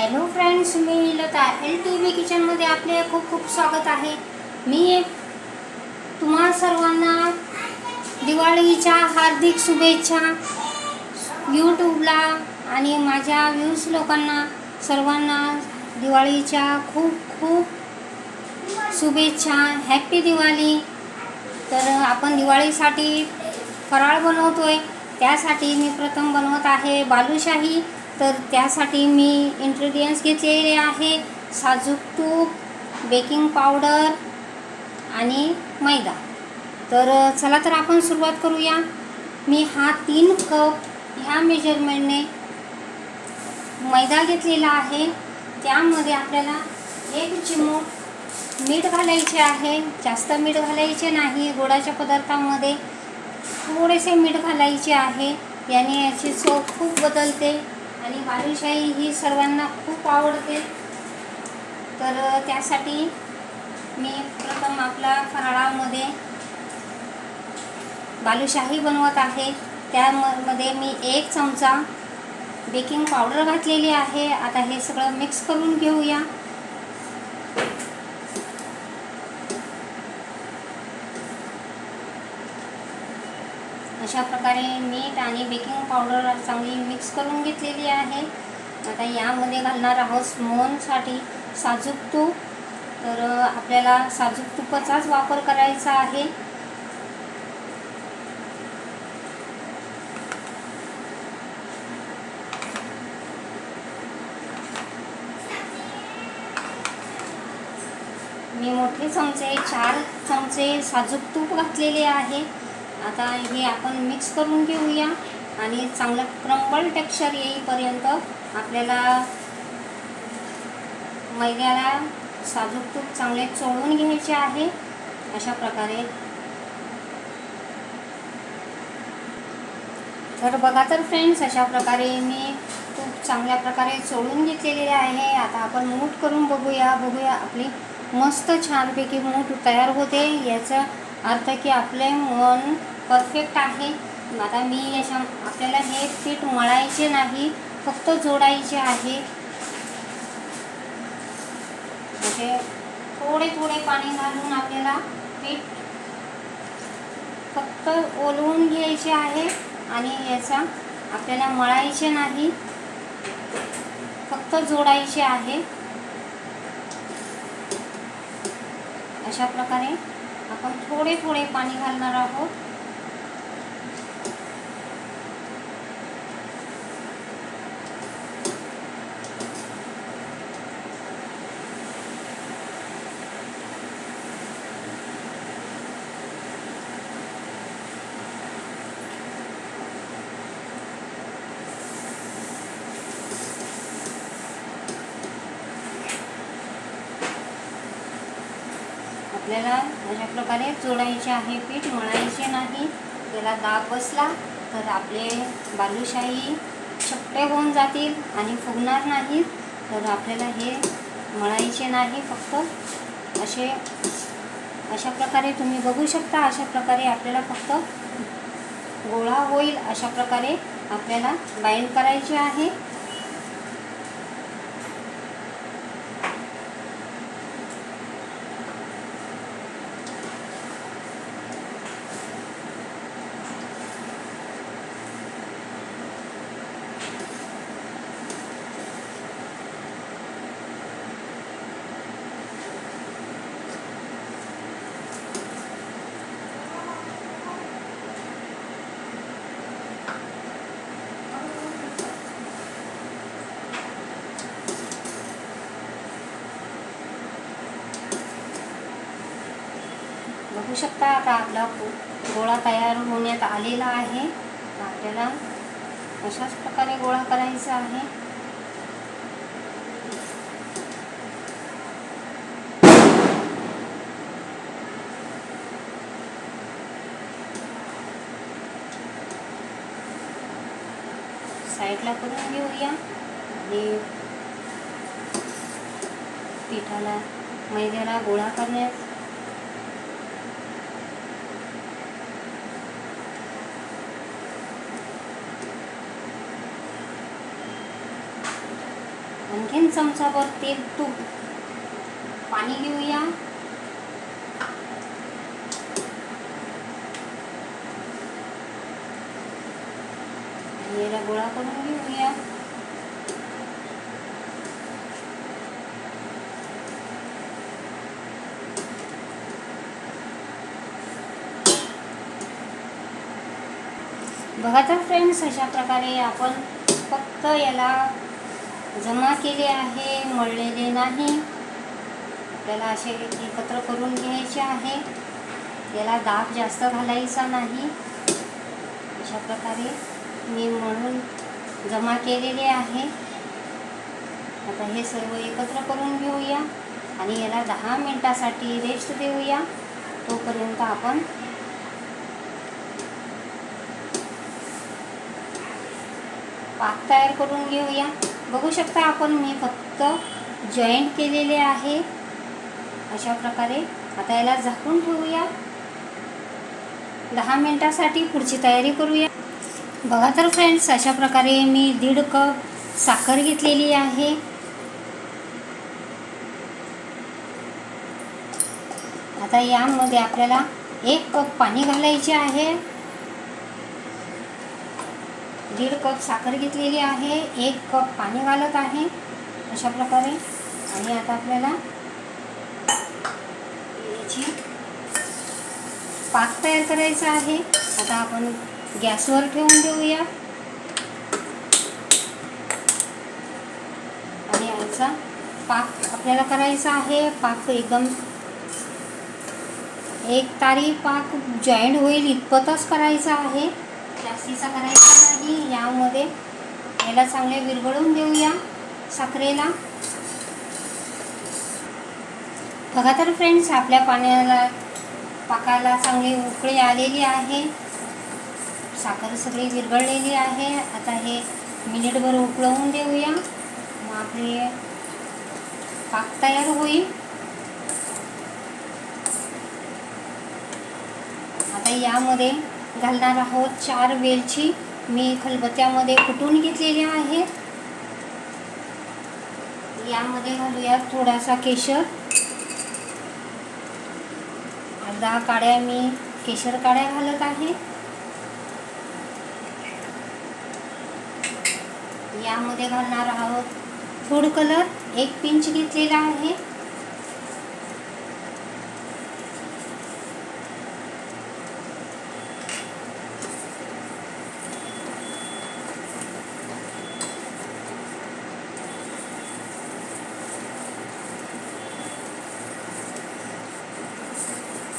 Hello friends मी Lata. L T V किचनमध्ये आपले खूप खूप स्वागत आहे. मी तुम्हा सर्वांना दिवाळीच्या हार्दिक शुभेच्छा यूट्यूबला आणि माझ्या व्ह्यूज लोकांना सर्वांना दिवाळीच्या खूप खूप शुभेच्छा. हॅप्पी दिवाळी. तर आपण दिवाळीसाठी फराळ बनवतो आहे त्यासाठी मी प्रथम बनवत आहे बालुशाही. तर त्यासाठी मी इन्ग्रेडियंट्स घेतलेले आहे. साजूक तूप बेकिंग पावडर आणि मैदा. तर चला तर आपण सुरुवात करूया. मी हा तीन कप ह्या मेजरमेंटने मैदा घेतलेला आहे. त्यामध्ये आपल्याला एक चिमूट मीठ घालायचे आहे. जास्त मीठ घालायचे नाही. गोडाच्या पदार्थामध्ये थोडेसे मीठ घालायचे आहे. याने याची चव खूप बदलते. आणि बालुशाही ही सर्वांना खूप आवडते. तर त्यासाठी मी प्रथम आपला फराळामध्ये बालुशाही बनवत आहे. त्यामध्ये मी एक चमचा बेकिंग पावडर घातलेली आहे. आता हे सगळं मिक्स करून घेऊया. अशा प्रकारे मीठ आणि बेकिंग पावडर चांगली मिक्स करून घेतलेली आहे. आता यामध्ये घालणार आहोत स्मोनसाठी साजूक तूप. तर आपल्याला साजूक तुपाचाच वापर करायचा आहे. मी मोठे चमचे चार चमचे साजूक तूप घातलेले आहे. आता हे आपण मिक्स करून घेऊया आणि चांगलं क्रंबल टेक्स्चर येईपर्यंत आपल्याला मैद्याला साजूक तूप चांगले चोळून घ्यायचे आहे. अशा प्रकारे. तर बघा तर फ्रेंड्स अशा प्रकारे मी तूप चांगल्या प्रकारे चोळून घेतलेले आहे. आता आपण मूठ करून बघूया. बघूया आपली मस्त छानपैकी मूठ तयार होते. याचा अर्थ की आपले मन परफेक्ट आहे. आता मी याच्या आपल्याला हे पीठ मळायचे नाही फक्त जोडायचे आहे. म्हणजे थोडे थोडे पाणी घालून आपल्याला पीठ फक्त ओलवून घ्यायचे आहे आणि याचा आपल्याला मळायचे नाही फक्त जोडायचे आहे. अशा प्रकारे आपण थोडे थोडे पाणी घालणार आहोत. आपल्याला अशा प्रकारे चोळायचे आहे पीठ मळायचे नाही. त्याला दाब बसला तर आपले बालुशाही छपटे होऊन जातील आणि फुगणार नाहीत. तर आपल्याला हे मळायचे नाही फक्त. असे अशा प्रकारे तुम्ही बघू शकता अशा प्रकारे आपल्याला फक्त गोळा होईल. अशा प्रकारे आपल्याला बाईंड करायचे आहे. बघू शकता. आता आपला गोळा तयार होण्यात आलेला आहे. आपल्याला अशाच प्रकारे गोळा करायचा आहे. साईडला करून घेऊया. आणि पिठाला मैद्याला गोळा करण्यात आणखीन चमचाभर तेल तूप. पाणी घेऊया. गोळा करून घेऊया. बघा तर फ्रेंड्स अशा प्रकारे आपण फक्त याला जमा केले आहे मळलेले नाही. आपल्याला असे एकत्र करून घ्यायचे आहे. याला दाब जास्त घालायचा नाही. अशा प्रकारे मी मळून जमा केलेले आहे. आता हे सर्व एकत्र करून घेऊया आणि याला दहा मिनटासाठी रेस्ट देऊया. तोपर्यंत आपण पाक तयार करून घेऊया. बघू शकता आपण मी फक्त जॉईंट केलेले आहे. अशा प्रकारे आता याला झाकून ठेवूया. दहा मिनटासाठी पुढची तयारी करूया. बघा तर फ्रेंड्स अशा प्रकारे मी दीड कप साखर घेतलेली आहे. आता यामध्ये आपल्याला एक कप पाणी घालायचे आहे. दीड कप साखर घेतलेली आहे एक कप पाणी घालत आहे अशा प्रकारे. आणि आता आपल्याला याची पाक तयार करायचा आहे. आता आपण गॅसवर ठेवून देऊया. आणि याचा पाक आपल्याला करायचा आहे. पाक एकदम एक तारी पाक जॉईंट होईल इतपतच करायचा आहे. जास्तीचा करायचा नाही. यामध्ये याला चांगले विरघळून देऊया साखरेला. बघा तर फ्रेंड्स आपल्या पाण्याला पाकाला चांगली उकळी आलेली आहे. साखर सगळी विरघळलेली आहे. आता हे मिनिटभर उकळवून देऊया. मग आपले पाक तयार होईल. आता यामध्ये घालणार आहोत चार वेलची. मी खलबत्त्यामध्ये कुटून घेतलेल्या आहेत यामध्ये घालूया थोडासा केशर. अर्धा काड्या मी केशर काड्या घालत आहे. यामध्ये घालणार आहोत फूड कलर. एक पिंच घेतलेला आहे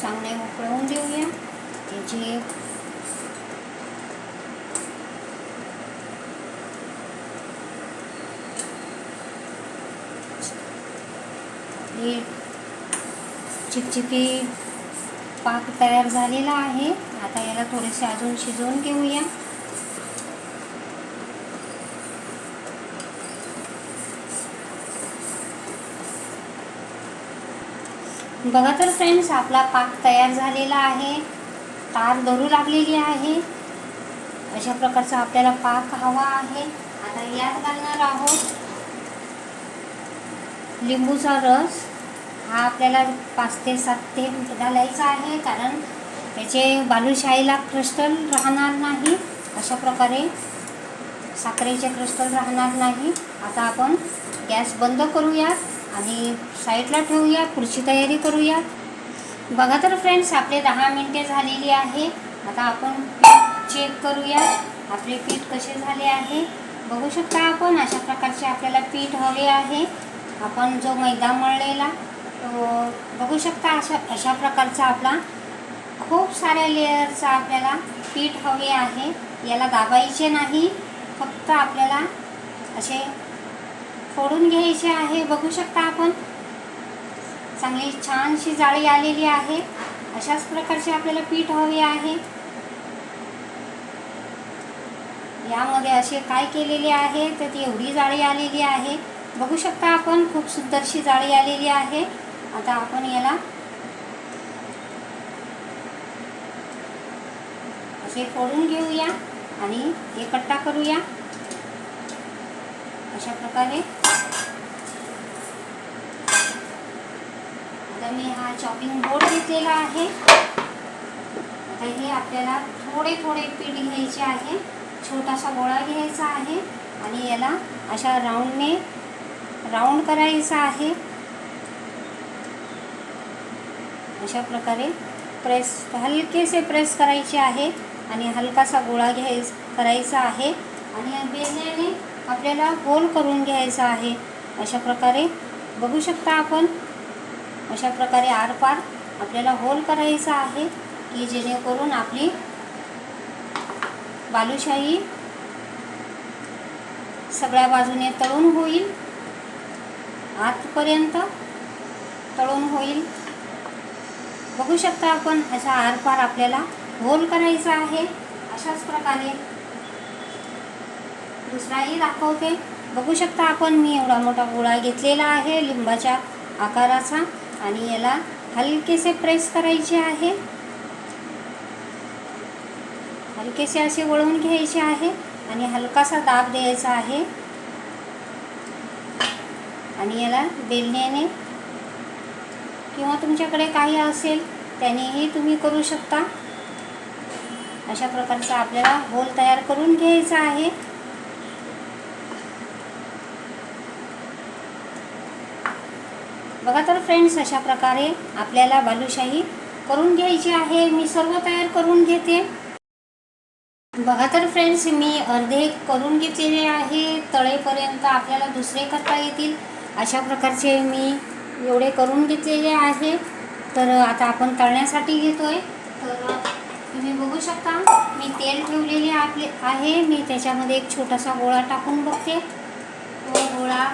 चांगले उकळवून देऊया जे हे चिपचिपी पाक तयार झालेला आहे. आता याला थोडेसे अजून शिजवून घेऊया. बघा तर फ्रेंड्स आपला पाक तयार झालेला आहे. तार धरू लागलेली आहे. अशा प्रकारचा आपल्याला पाक हवा आहे. आता यात घालणार आहोत लिंबूचा रस. हा आपल्याला पाच ते सात ते घालायचा आहे कारण त्याचे बालुशाहीला क्रिस्टल राहणार नाही. अशा प्रकारे साखरेचे क्रिस्टल राहणार नाही. आता आपण गॅस बंद करूयात. आणि साईडला ठेवूया पुढची तयारी करूया. बघा तर फ्रेंड्स आपले दहा मिनटे झालेली आहे. आता आपण पीठ चेक करूया आपले पीठ कसे झाले आहे. बघू शकता आपण अशा प्रकारचे आपल्याला पीठ हवे आहे. आपण जो मैदा मळलेला तो बघू शकता अशा अशा प्रकारचा आपला खूप साऱ्या लेअरचा आपल्याला पीठ हवे आहे. याला दाबायचे नाही फक्त आपल्याला असे फोडून घ्यायचे आहे बघू शकता आपण. चांगली छानशी जाळी आलेली आहे. अशाच प्रकारचे आपल्याला पीठ हवे आहे. यामध्ये असे काय केलेले आहे तर ती एवढी जाळी आलेली आहे. बघू शकता आपण खूप सुंदरशी जाळी आलेली आहे. आता आपण याला असे फोडून घेऊया आणि एकट्टा करूया. अशा प्रकारे. आता मी हा चॉपिंग बोर्ड घेतलेला आहे. आता हे आपल्याला थोडे थोडे पीठ घ्यायचे आहे. छोटासा गोळा घ्यायचा आहे. आणि याला अशा राऊंडने राऊंड करायचा आहे. अशा प्रकारे प्रेस हलकेसे प्रेस करायचे आहे. आणि हलकासा गोळा घ्याय करायचा आहे. आणि बेलण्याने आपल्याला गोल करून घ्यायचा आहे. अशा प्रकारे बघू शकता आपण. अशा प्रकारे आरपार आपल्याला होल करायचा आहे की जेणेकरून आपली बालुशाही सगळ्या बाजूने तळून होईल. आतपर्यंत तळून होईल. बघू शकता आपण अशा आरपार आपल्याला होल करायचा आहे. अशाच प्रकारे दुसराही दाखवते. बघू शकता आपण मी एवढा मोठा गोळा घेतलेला आहे लिंबाच्या आकाराचा आणि याला हलकेसे प्रेस करायचे आहे. हलकेसे असे वळवून घ्यायचे आहे आणि हलकासा दाब द्यायचा आहे. आणि याला बेलण्याने किंवा तुमच्याकडे काही असेल त्यानेही तुम्ही करू शकता. अशा प्रकारचा आपल्याला होल तयार करून घ्यायचा आहे. बघा तर फ्रेंड्स अशा प्रकारे आपल्याला बालुशाही करून घ्यायची आहे. मी सर्व तयार करून घेते. बघा तर फ्रेंड्स मी अर्धे करून घेतलेले आहे. तळेपर्यंत आपल्याला दुसरे करता येतील. अशा प्रकारचे मी एवढे करून घेतलेले आहे. तर आता आपण तळण्यासाठी घेतोय. तर तुम्ही बघू शकता मी तेल ठेवलेले आपले आहे. मी त्याच्यामध्ये एक छोटासा गोळा टाकून बघते. तो गोळा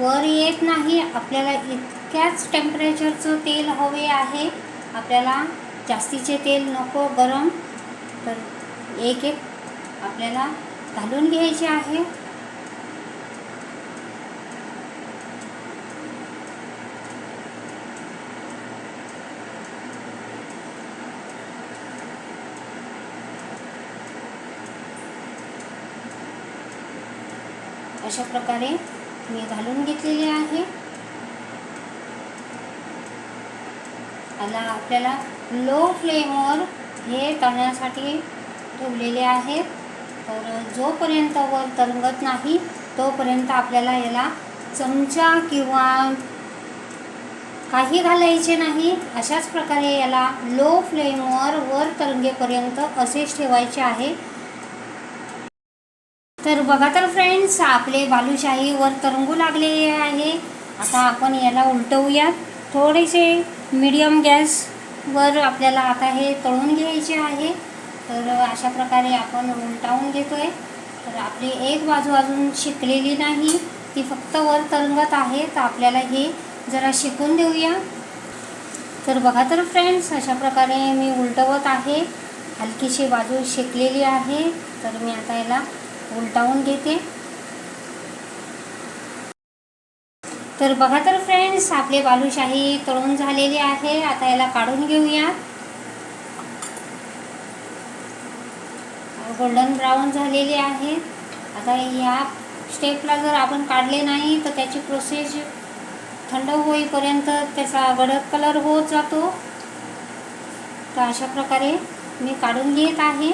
वर येत नाही. आपल्याला इतक्याच टेम्परेचरचं तेल हवे आहे. आपल्याला जास्तीचे तेल नको गरम. तर एक एक आपल्याला घालून घ्यायचे आहे. अशा प्रकारे मी घालून घेतलेले आहे. आता आपल्याला लो फ्लेमवर हे तळण्यासाठी ठेवलेले आहेत तर जोपर्यंत वर तरंगत नाही तोपर्यंत आपल्याला याला चमचा किंवा काही घालायचे नाही. अशाच प्रकारे याला लो फ्लेमवर वर तरंगेपर्यंत असेच ठेवायचे आहे. तर बघा तर फ्रेंड्स आपले बालूशाहीवर तरंगू लागलेले आहे. आता आपण याला उलटवूयात थोडेसे मीडियम गॅसवर आपल्याला आता हे तळून घ्यायचे आहे. तर अशा प्रकारे आपण उलटावून घेतोय. तर आपली एक बाजू अजून शिकलेली नाही. ती फक्त वर तरंगत आहे. तर आपल्याला हे जरा शिकून देऊया. तर बघा तर फ्रेंड्स अशा प्रकारे मी उलटवत आहे. हलकीशी बाजू शिकलेली आहे. तर मी आता याला उलटावून घेते. तर बघा तर फ्रेंड्स आपले बालूशाही तळून झालेले आहे. आता याला काढून घेऊया. गोल्डन ब्राऊन झालेले आहे. आता या स्टेपला जर आपण काढले नाही तर त्याची प्रोसेस थंड होईपर्यंत त्याचा गडद कलर होत जातो. तर अशा प्रकारे मी काढून घेत आहे.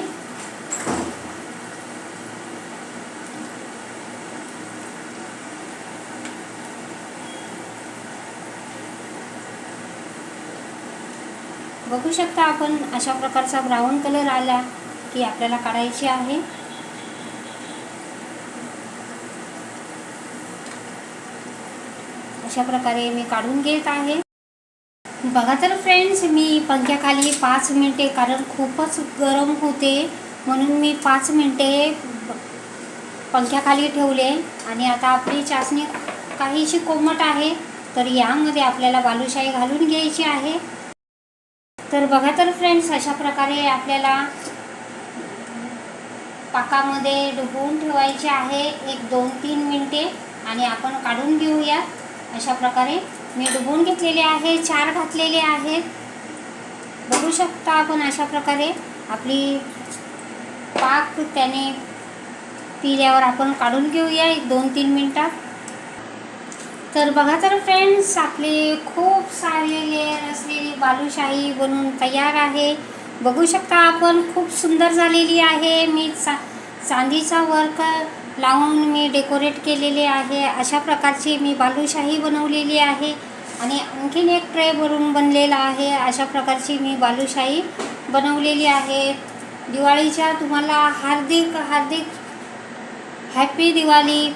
बघू शकता आपण अशा प्रकारचा ब्राऊन कलर आला की आपल्याला काढायची आहे. अशा प्रकारे मी काढून घेत आहे. बघा तर फ्रेंड्स मी पंख्याखाली पाच मिनटे कारण खूपच गरम होते म्हणून मी पाच मिनटे पंख्याखाली ठेवले. आणि आता आपली चाचणी काहीशी कोमट आहे तर यामध्ये आपल्याला बालुशाही घालून घ्यायची आहे. तर बघा तर फ्रेंड्स अशा प्रकारे आपल्याला पाकामध्ये डुबवून ठेवायचे आहे एक दोन तीन मिनटे आणि आपण काढून घेऊया. अशा प्रकारे मी डुबवून घेतलेले आहे चार घातलेले आहेत. बघू शकता आपण अशा प्रकारे आपली पाक त्याने पिल्यावर आपण काढून घेऊया एक दोन तीन मिनटात. तर बघा तर फ्रेंड्स आपली खूप सारे लेअर असलेली बालुशाही बनून तयार आहे. बघू शकता आपण खूप सुंदर झालेली आहे. मी चा चांदीचा वर्क लावून मी डेकोरेट केलेले आहे. अशा प्रकारची मी बालुशाही बनवलेली आहे. आणि आणखीन एक ट्रे भरून बनलेला आहे. अशा प्रकारची मी बालुशाही बनवलेली आहे. दिवाळीच्या तुम्हाला हार्दिक हार्दिक हॅपी दिवाळी.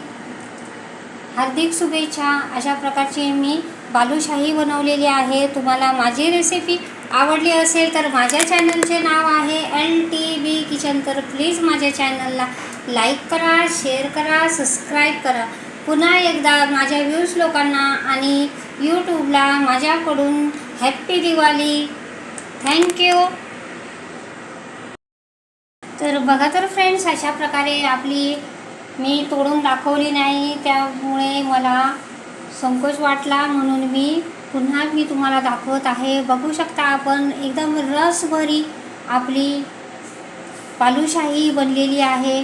हार्दिक शुभेच्छा. अशा प्रकारची मी बालूशाही बनवलेली आहे. तुम्हाला माझी रेसिपी आवडली असेल तर माझ्या चॅनलचे नाव आहे एल टी बी किचन तर प्लीज माझ्या चॅनलला लाईक करा शेअर करा सबस्क्राईब करा. पुन्हा एकदा माझ्या व्ह्यूज लोकांना आणि यूट्यूबला माझ्याकडून हॅप्पी दिवाळी. थँक्यू तर बघा तर फ्रेंड्स अशा प्रकारे आपली मी तोडून दाखवली नाही त्यामुळे मला संकोच वाटला. म्हणून मी पुन्हा मी तुम्हाला दाखवत आहे. बघू शकता आपण एकदम रसभरी आपली बालुशाही बनलेली आहे.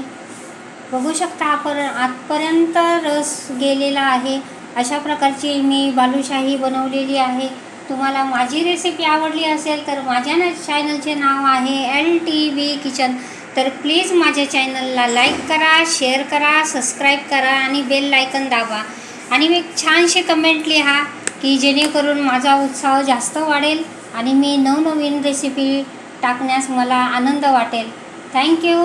बघू शकता आपण आतपर्यंत रस गेलेला आहे. अशा प्रकारची मी बालुशाही बनवलेली आहे. तुम्हाला माझी रेसिपी आवडली असेल तर माझ्या चॅनलचे नाव आहे एल टी बी किचन तर प्लीज माझ्या चॅनलला लाईक करा शेअर करा सबस्क्राईब करा आणि बेल लायकन दाबा. आणि मी छानशी कमेंट लिहा की जेणेकरून माझा उत्साह जास्त वाढेल आणि मी नवनवीन रेसिपी टाकण्यास मला आनंद वाटेल. थँक्यू